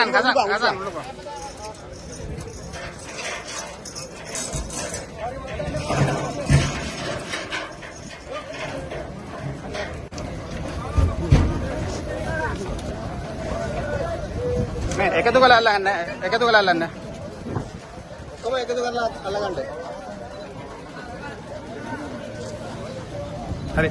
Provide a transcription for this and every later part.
가장 가장 가장 එකතු කළා අල්ලගන්න එකතු කළා අල්ලන්න. ඔක්කොම එකතු කරලා අල්ලගන්න. හරි.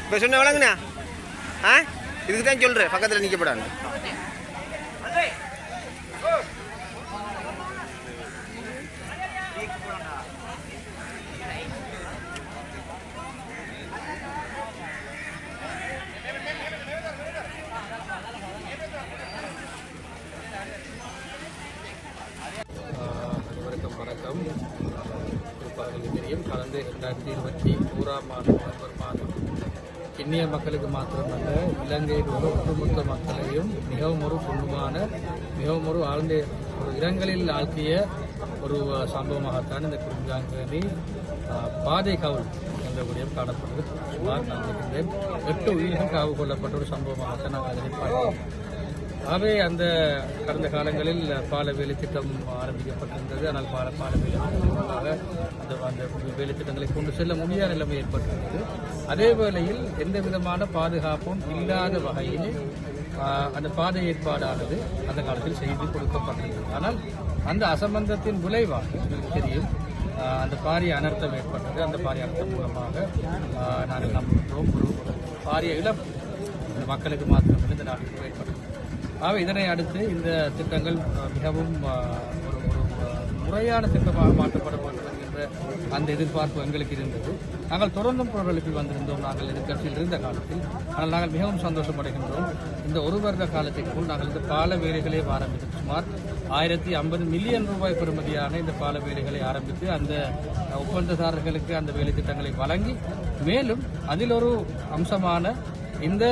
இப்போ சொன்ன வழங்குண்ணா ஆ? இதுக்கு தான் சொல்கிறேன் பக்கத்தில் நிற்கப்படாது உங்களுக்கு ரெண்டாயிரத்தி இருபத்தி ஓராம் ஆண்டு நவம்பர் மாதம். இந்திய மக்களுக்கு மாத்திரமல்ல இலங்கையில் உள்ள ஒட்டுமொத்த மக்களையும் மிகவும் ஒரு புண்ணுமான மிகவும் ஒரு ஆழ்ந்த ஒரு இடங்களில் ஆழ்த்திய ஒரு சம்பவமாகத்தான் இந்த குறிஞ்சாங்கனி பாதை காவல் என்ற விடயம் காணப்படுது. சுமார் நான் நினைக்கின்றேன் எட்டு உயிர்கள் காவு கொள்ளப்பட்ட ஒரு சம்பவமாகத்தான் நாங்கள் அதனை பார்க்கிறோம் ஆகவே அந்த கடந்த காலங்களில் பால வேலை திட்டம் ஆரம்பிக்கப்பட்டிருந்தது. ஆனால் பால பால வேலை அந்த அந்த வேலை திட்டங்களை கொண்டு செல்ல முடியாத நிலைமை ஏற்பட்டிருந்தது. அதே வேளையில் எந்த விதமான பாதுகாப்பும் இல்லாத வகையில் அந்த பாதை ஏற்பாடானது அந்த காலத்தில் செய்து கொடுக்கப்பட்டிருந்தது. ஆனால் அந்த அசம்பந்தத்தின் விளைவாக உங்களுக்கு தெரியும் அந்த பாரிய அனர்த்தம் ஏற்பட்டது. அந்த பாரிய அனர்த்தம் மூலமாக நாங்கள் நம்புகிறோம் பாரிய இழப்பு மக்களுக்கு மாத்திரம் இந்த நாட்டுக்கு ஆக இதனை அடுத்து இந்த திட்டங்கள் மிகவும் ஒரு ஒரு முறையான திட்டமாக மாற்றப்படும் என்ற அந்த எதிர்பார்ப்பு எங்களுக்கு இருந்தது. நாங்கள் தொடர்ந்தும் பொருளுக்கு வந்திருந்தோம். நாங்கள் எதிர்கட்சியில் இருந்த காலத்தில். ஆனால் நாங்கள் மிகவும் சந்தோஷமடைகின்றோம் இந்த ஒரு வருட காலத்திற்குள் நாங்கள் இந்த பால வேலைகளை ஆரம்பித்து சுமார் ஆயிரத்தி ஐம்பது மில்லியன் ரூபாய் பெறுமதியான இந்த பால வேலைகளை ஆரம்பித்து அந்த ஒப்பந்ததாரர்களுக்கு அந்த வேலை திட்டங்களை வழங்கி மேலும் அதில் ஒரு அம்சமான இந்த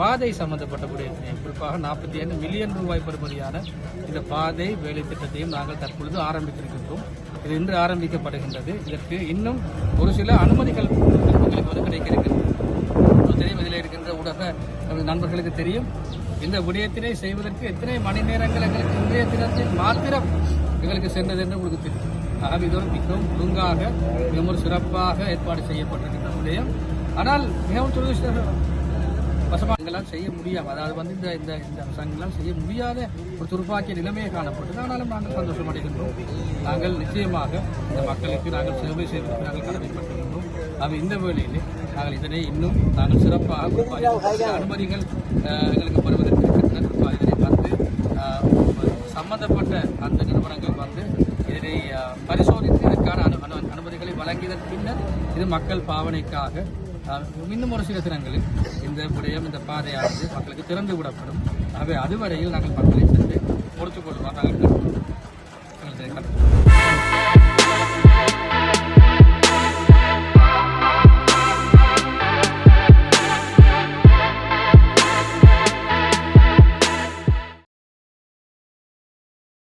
பாதை சம்பந்தப்பட்டக்கூடிய குறிப்பாக நாற்பத்தி ஐந்து மில்லியன் ரூபாய் பெறுமதியான இந்த பாதை வேலை திட்டத்தையும் நாங்கள் தற்பொழுது ஆரம்பித்திருக்கின்றோம். இது இன்று ஆரம்பிக்கப்படுகின்றது. இதற்கு இன்னும் ஒரு சில அனுமதிகள் உங்களுக்கு வந்து கிடைக்கிறது. இருக்கின்றது தெரியும் இதில் இருக்கின்ற ஊடக நமது நண்பர்களுக்கு தெரியும். இந்த விடயத்தினை செய்வதற்கு எத்தனை மணி நேரங்கள் எங்களுக்கு இன்றைய தினத்தில் மாத்திரம் எங்களுக்கு சென்றது என்று உங்களுக்கு தெரியும். ஆகவே இதோடு மிகவும் ஒழுங்காக மிகவும் சிறப்பாக ஏற்பாடு செய்யப்பட்டிருக்கின்ற விடயம். ஆனால் மிகவும் துரதிருஷ்ட வசமானங்களால் செய்ய முடியாது அதாவது வந்து இந்த இந்த இந்த அரசாங்கங்களால் செய்ய முடியாத ஒரு துருப்பாக்கிய நிலைமையை காணப்பட்டது. ஆனாலும் நாங்கள் சந்தோஷம் அடைகின்றோம் நாங்கள் நிச்சயமாக இந்த மக்களுக்கு நாங்கள் சேவை செய்வதற்கு நாங்கள் கடமைப்பட்டிருக்கின்றோம் ஆக இந்த வேளையிலே நாங்கள் இதனை இன்னும் நாங்கள் சிறப்பாக அனுமதிகள் எங்களுக்கு பெறுவதற்கு இருக்கின்றன. குறிப்பாக இதனை வந்து சம்பந்தப்பட்ட அந்த நிறுவனங்கள் வந்து இதனை பரிசோதித்து இதற்கான அனு அனுமதிகளை வழங்கியதன் பின்னர் இது மக்கள் பாவனைக்காக இன்னும் ஒரு சில தினங்களில் இந்த விடயம் இந்த பாதையானது மக்களுக்கு திறந்து விடப்படும் ஆகவே அதுவரையில் நாங்கள் மக்களை சென்று முடித்துக் கொள்வார் நாங்கள் கருதுகிறோம்.